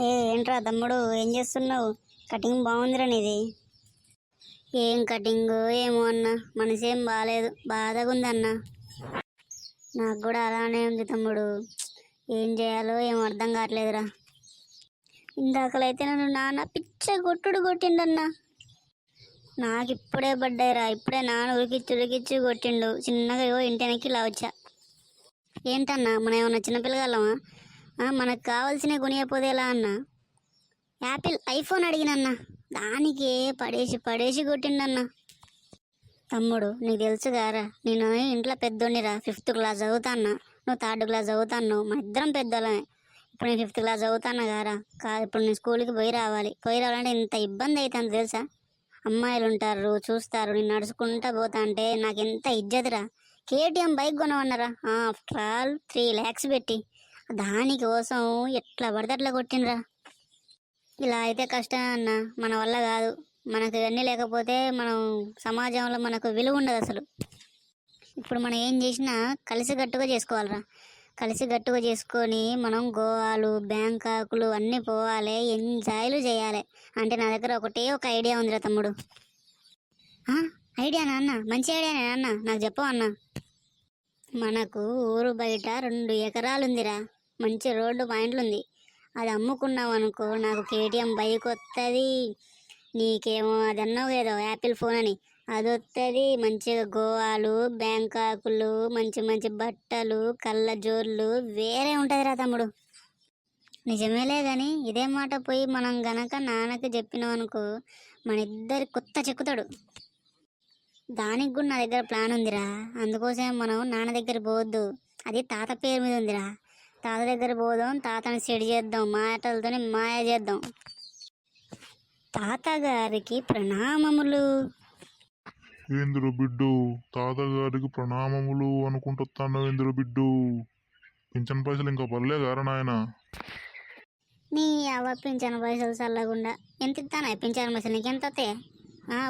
ఏ ఏంట్రా తమ్ముడు? ఏం చేస్తున్నావు? కటింగ్ బాగుందిరా నీది. ఏం కటింగ్? ఏమో అన్న. మనసేం బాగాలేదు బాధగా అన్న. నాకు కూడా అలానే ఉంది తమ్ముడు. ఏం చేయాలో ఏం అర్థం కావట్లేదురా. ఇందాకలైతే నన్ను నాన్న పిచ్చ కొట్టుడు కొట్టిండన్న. నాకు ఇప్పుడే పడ్డాయిరా ఇప్పుడే నాన్న ఉరికిచ్చి ఉరికిచ్చి కొట్టిండు. చిన్నగా ఇంటి వెనక్కి ఇలా వచ్చా. ఏంటన్నా? మనం ఏమన్నా చిన్నపిల్లగాళ్ళమా మనకు కావాల్సినవి కొనియకపోతే ఎలా అన్నా? యాపిల్ ఐఫోన్ అడిగినన్నా. దానికి పడేసి పడేసి కొట్టిండన్న. తమ్ముడు నీకు తెలుసు కారా నేను ఇంట్లో పెద్దోడినిరా ఫిఫ్త్ క్లాస్ చదువుతాన్నా. నువ్వు థర్డ్ క్లాస్ చదువుతాను మన ఇద్దరం పెద్దోళ్ళమే. ఇప్పుడు నేను ఫిఫ్త్ క్లాస్ చదువుతాను కారా కాదు ఇప్పుడు నేను స్కూల్కి పోయి రావాలి. పోయి రావాలంటే ఇంత ఇబ్బంది అవుతుంది తెలుసా? అమ్మాయిలు ఉంటారు చూస్తారు నేను నడుచుకుంటా పోతా అంటే నాకు ఎంత ఇజ్జతిరా? కేటీఎం బైక్ కొనవన్నారా ఆఫ్టర్ ఆల్ త్రీ ల్యాక్స్ పెట్టి. దానికోసం ఎట్లా పడితే అట్లా కొట్టినరా ఇలా అయితే కష్టం అన్న మన వల్ల కాదు. మనకు ఇవన్నీ లేకపోతే మనం సమాజంలో మనకు విలువ ఉండదు అసలు. ఇప్పుడు మనం ఏం చేసినా కలిసికట్టుగా చేసుకోవాలిరా. కలిసికట్టుగా చేసుకొని మనం గోవాలు బ్యాంకాకులు అన్నీ పోవాలి ఎంజాయ్లు చేయాలి. అంటే నా దగ్గర ఒకటే ఒక ఐడియా ఉందిరా తమ్ముడు. ఐడియా ఐడియానా మంచి ఐడియానే నాన్న నాకు చెప్పవు అన్న. మనకు ఊరు బయట రెండు ఎకరాలు ఉందిరా మంచి రోడ్డు పాయింట్లు ఉంది అది అమ్ముకున్నావు అనుకో నాకు కేటీఎం బైక్ వస్తుంది నీకేమో అది అన్నావు ఏదో యాపిల్ ఫోన్ అని. అది వస్తుంది మంచిగా గోవాలు బ్యాంకాకులు మంచి మంచి బట్టలు కళ్ళ జోర్లు వేరే ఉంటుందిరా తమ్ముడు. నిజమేలే కానీ ఇదే మాట పోయి మనం గనక నాన్నకి చెప్పినాం అనుకో మన ఇద్దరి కొత్త చెక్కుతాడు. దానికి కూడా నా దగ్గర ప్లాన్ ఉందిరా అందుకోసం మనం నాన్న దగ్గర పోవద్దు. అది తాత పేరు మీద ఉందిరా. తాత దగ్గర పోదాం తాతని సెడి చేద్దాం మాటలతోనే మాయ చేద్దాం. తాతగారికి ప్రణామములు. ఏంద్రు బిడ్డు తాతగారికి ప్రణామములు అనుకుంటున్నావు ఏంద్రు బిడ్డు? పింఛన్ పైసలు ఇంకా పర్లే గారా నాయన. నీ అవ్వ పింఛన్ పైసలు చల్లకుండా ఎంత ఇస్తానా పింఛన్ పైసలు? నీకు ఎంత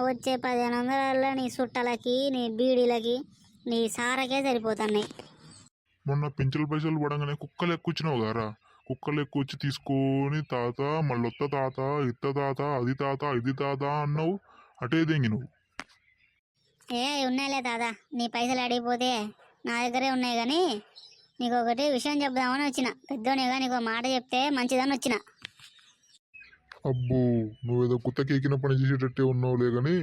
వచ్చే పదిహేను వందల నీ చుట్టలకి నీ బీడీలకి నీ సారకే సరిపోతున్నాయి. మొన్న పింఛన్ పైసలు పడంగానే కుక్కలు ఎక్కుచ్చినావు గారా కుక్కలు ఎక్కువచ్చి తీసుకొని తాత మళ్ళొత్త తాత ఇత్త తాత అది తాత ఇది తాత అన్నావు అటే దెంగి నువ్వు. ఏ ఉన్నాయిలే దాదా నీ పైసలు అడిగిపోతే నా దగ్గరే ఉన్నాయి కానీ నీకు ఒకటి విషయం చెప్దామని వచ్చిన. పెద్దోనిగా నీకు మాట చెప్తే మంచిదని వచ్చిన. అబ్బో నువ్వేదో కుత్త కేకిన పని చేసేటట్టే ఉన్నావులే కానీ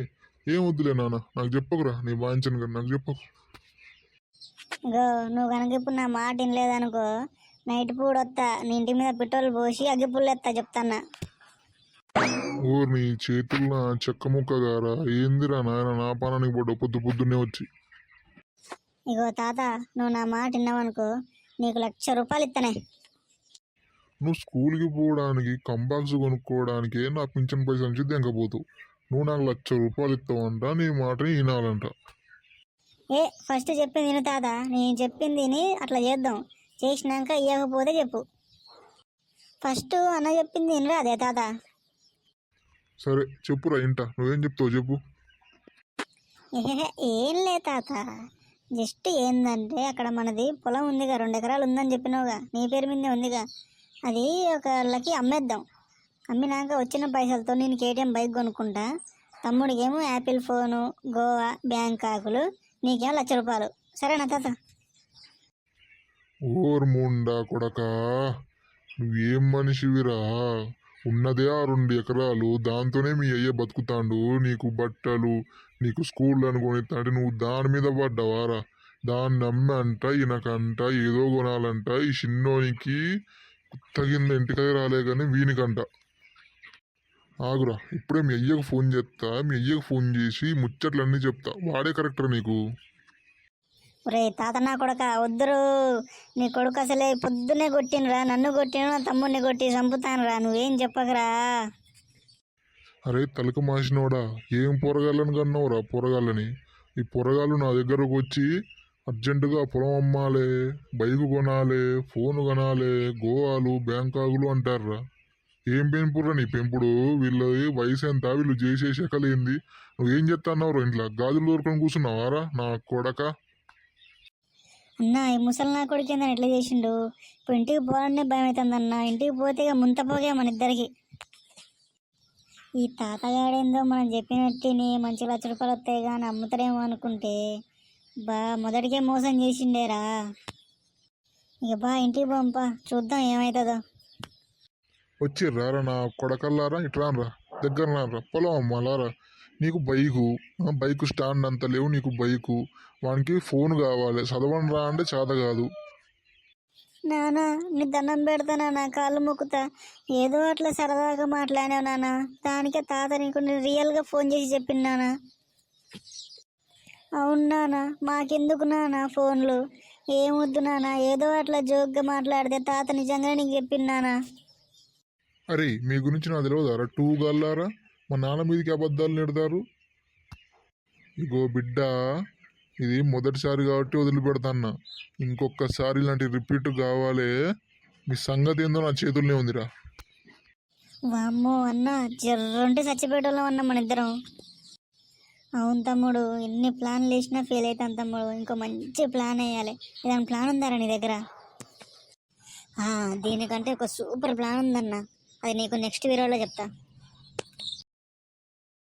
ఏం వద్దులే నాన్న. నాకు చెప్పకురా నీ వాయించను కానీ నాకు చెప్పకు. ఇగో నువ్వు కనుక ఇప్పుడు నా మాట వినలేదనుకో నైట్ పూట వస్తా నీ ఇంటి మీద పెట్రోల్ పోసి అగ్గిపుల్లు ఎత్తా చెప్తాన్నా. ఓర్ నీ చేతుల్లో చెక్క ముక్క గారా ఏందిరా నాయన నా పానానికి పడ్డ పొద్దు పొద్దున్నే వచ్చి. ఇగో తాత నువ్వు నా మాట విన్నావనుకో నీకు లక్ష రూపాయలు ఇస్తానే నువ్వు స్కూల్కి పోవడానికి కంబాక్స్ కొనుక్కోవడానికి నా పింఛన్ పైసల నుంచి దెంకపోతావు నువ్వు నాకు లక్ష రూపాయలు ఇస్తావంట నీ మాట వినాలంట. ఏ ఫస్ట్ చెప్పింది విను తాత. నేను చెప్పింది విని అట్లా చేద్దాం. చేసినాక ఇవ్వకపోతే చెప్పు. ఫస్ట్ అన్న చెప్పింది వినరా అదే తాత? సరే చెప్పురా ఇంట. నువ్వేం చెప్తావు చెప్పు. ఏం లే తాత. జస్ట్ ఏందంటే అక్కడ మనది పొలం ఉందిగా రెండు ఎకరాలు ఉందని చెప్పినావుగా. నీ పేరు మీదే ఉందిగా. అది ఒకళ్ళకి అమ్మేద్దాం. అమ్మినాక వచ్చిన పైసలతో నేను కేటీఎం బైక్ కొనుక్కుంటా. తమ్ముడికేమో యాపిల్ ఫోను గోవా బ్యాంకాకులు నీకేమో లక్ష రూపాయలు సరేనా తాత? ఓర్ ముండా కొడక నువ్వేం మనిషివిరా? ఉన్నదే ఆ రెండు ఎకరాలు దాంతోనే మీ అయ్య బతుకుతాండు. నీకు బట్టలు నీకు స్కూల్ అనుకొని అంటే నువ్వు దాని మీద పడ్డవారా? దాన్ని నమ్మంట ఈయనకంట ఏదో కొనాలంట ఈ చిన్నోనికి తగిన ఇంటికి రాలే కానీ వీనికంట. ఆగురా ఇప్పుడే మీ అయ్యకు ఫోన్ చేస్తా మీ అయ్యకు ఫోన్ చేసి ముచ్చట్లన్నీ చెప్తా. వాడే కరెక్టరా నీకు? ఒరే తాత నా కొడక వద్దురు. నీ కొడుకు అసలే పొద్దునే కొట్టినరా నన్ను కొట్టిను నా తమ్ముడిని కొట్టి చంపుతానురా నువ్వేం చెప్పకరా. అరే తలక మాసినోడా ఏం పొరగాళ్ళని కన్నావురా పొరగాళ్ళని? ఈ పొరగాళ్ళు నా దగ్గరకు వచ్చి అర్జెంటుగా పొలం అమ్మాలే బైక్ కొనాలి ఫోన్ కొనాలి గోవాలు బ్యాంకాకులు అంటారా ఏం పెంపురా నీ పెంపుడు? వీళ్ళ వయసు ఎంత వీళ్ళు చేసే శకలేంది నువ్వేం చెప్తాన్నావు ఇంట్లో? గాజులు దొరుకుని కూర్చున్నావారా నా కొడక? అన్న ఈ ముసలి నా కొడుకు ఏందని ఎట్లా చేసిండు? ఇప్పుడు ఇంటికి పోవాలనే భయం అవుతుంది అన్న ఇంటికి పోతే ఇక ముంతపోగే మన ఇద్దరికి. ఈ తాతగాడేందో మనం చెప్పినట్టుని మంచి లక్ష రూపాయలు వస్తాయి కానీ అమ్ముతారేమో అనుకుంటే. బా మొదటికే మోసం చేసిండేరా. ఇక బా ఇంటికి పోంపా. చూద్దాం ఏమవుతుందో వచ్చి రారా నా కొడకల్లారా? ఇట్రా రా దగ్గర రా పొలం అమ్మాలారా నీకు బైకు. ఆ, బైకు స్టాండ్ అంత లేవు నీకు బైకు. వానికి ఫోన్ కావాలి. చదవను రా అంటే చేత కాదు. నానా నీ దండం పెడతానా నా కాళ్ళు మొక్కుతా. ఏదో అట్లా సరదాగా మాట్లాడావు నానా. దానికే తాత నీకు నేను రియల్గా ఫోన్ చేసి చెప్పినానా అవును నానా మాకెందుకు నానా ఫోన్లు? ఏమొద్దు నానా ఏదో అట్లా జోక్గా మాట్లాడితే తాత నిజంగానే నీకు చెప్పినానా అరే మీ గురించి నాకు తెలియదారా టూ గల్లారా? మా నాన్న మీదకి అబద్ధాలు నెడతారు. ఇగో బిడ్డ ఇది మొదటిసారి కాబట్టి వదిలిపెడతాన్నా. ఇంకొకసారి ఇలాంటి రిపీట్ కావాలి. మీ సంగతి ఏందో నా చేతుల్లోనే ఉందిరా. వామ్మో అన్న జర్రంటే చచ్చిపోయేటోళ్ళం అన్న మన ఇద్దరం. అవును తమ్ముడు ఎన్ని ప్లాన్లు వేసినా ఫెయిల్ అవుతాం తమ్ముడు. ఇంకో మంచి ప్లాన్ వేయాలి. ఏదైనా ప్లాన్ ఉందారా నీ దగ్గర? దీనికంటే ఒక సూపర్ ప్లాన్ ఉందన్నా. అది నీకు నెక్స్ట్ వీడియోలో చెప్తా.